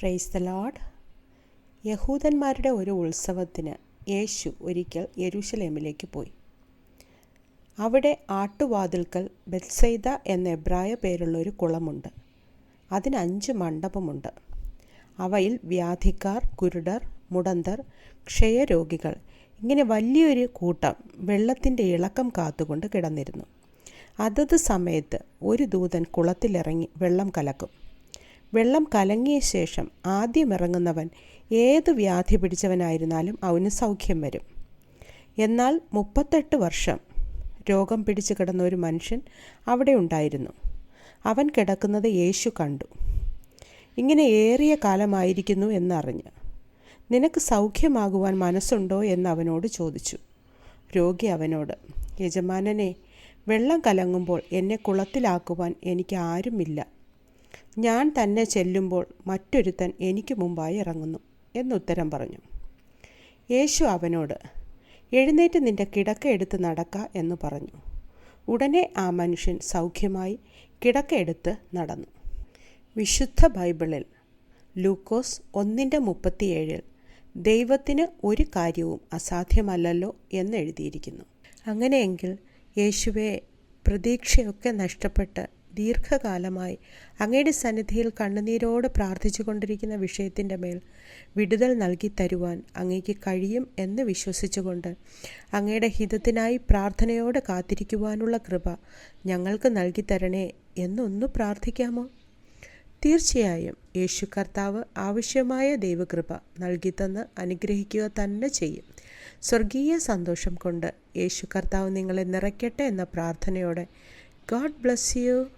Praise the load യഹൂദന്മാരുടെ ഒരു ഉത്സവത്തിന് യേശു ഒരിക്കൽ യരുഷലേമിലേക്ക് പോയി. അവിടെ ആട്ടുവാതിൽക്കൽ ബെത്സൈദ എന്ന എബ്രായ പേരുള്ള ഒരു കുളമുണ്ട്. അതിന് അഞ്ച് മണ്ഡപമുണ്ട്. അവയിൽ വ്യാധിക്കാർ കുരുടർ മുടന്തർ ക്ഷയരോഗികൾ ഇങ്ങനെ വലിയൊരു കൂട്ടം വെള്ളത്തിന്റെ ഇളക്കം കാത്തുകൊണ്ട് കിടന്നിരുന്നു. അതത് സമയത്ത് ഒരു ദൂതൻ കുളത്തിലിറങ്ങി വെള്ളം കലക്കും. വെള്ളം കലങ്ങിയ ശേഷം ആദ്യം ഇറങ്ങുന്നവൻ ഏത് വ്യാധി പിടിച്ചവനായിരുന്നാലും അവന് സൗഖ്യം വരും. എന്നാൽ മുപ്പത്തെട്ട് വർഷം രോഗം പിടിച്ചു കിടന്ന ഒരു മനുഷ്യൻ അവിടെ ഉണ്ടായിരുന്നു. അവൻ കിടക്കുന്നത് യേശു കണ്ടു. ഇങ്ങനെ ഏറിയ കാലമായിരിക്കുന്നു എന്നറിഞ്ഞ്. നിനക്ക് സൗഖ്യമാകുവാൻ മനസ്സുണ്ടോ എന്ന് അവനോട് ചോദിച്ചു. രോഗി അവനോട് യജമാനനെ വെള്ളം കലങ്ങുമ്പോൾ എന്നെ കുളത്തിലാക്കുവാൻ എനിക്ക് ആരുമില്ല. ഞാൻ തന്നെ ചെല്ലുമ്പോൾ മറ്റൊരുത്തൻ എനിക്ക് മുമ്പായി ഇറങ്ങുന്നു എന്നുത്തരം പറഞ്ഞു. യേശു അവനോട് എഴുന്നേറ്റ് നിന്റെ കിടക്ക എടുത്ത് നടക്ക എന്ന് പറഞ്ഞു. ഉടനെ ആ മനുഷ്യൻ സൗഖ്യമായി കിടക്ക എടുത്ത് നടന്നു. വിശുദ്ധ ബൈബിളിൽ ലൂക്കോസ് ഒന്നിന്റെ മുപ്പത്തിയേഴിൽ ദൈവത്തിന് ഒരു കാര്യവും അസാധ്യമല്ലല്ലോ എന്ന് എഴുതിയിരിക്കുന്നു. അങ്ങനെയെങ്കിൽ യേശുവെ പ്രതീക്ഷയൊക്കെ നഷ്ടപ്പെട്ട് ദീർഘകാലമായി അങ്ങയുടെ സന്നിധിയിൽ കണ്ണുനീരോട് പ്രാർത്ഥിച്ചു കൊണ്ടിരിക്കുന്ന വിഷയത്തിന്റെ മേൽ വിടുതൽ നൽകി തരുവാൻ അങ്ങേക്ക് കഴിയും എന്ന് വിശ്വസിച്ചുകൊണ്ട് അങ്ങയുടെ ഹിതത്തിനായി പ്രാർത്ഥനയോടെ കാത്തിരിക്കുവാനുള്ള കൃപ ഞങ്ങൾക്ക് നൽകി തരണേ എന്നൊന്ന് പ്രാർത്ഥിക്കാമോ? തീർച്ചയായും യേശു കർത്താവ് ആവശ്യമായ ദൈവകൃപ നൽകിത്തന്ന് അനുഗ്രഹിക്കുക തന്നെ ചെയ്യും. സ്വർഗീയ സന്തോഷം കൊണ്ട് യേശു കർത്താവ് നിങ്ങളെ നിറയ്ക്കട്ടെ എന്ന പ്രാർത്ഥനയോടെ ഗോഡ് ബ്ലസ് യു.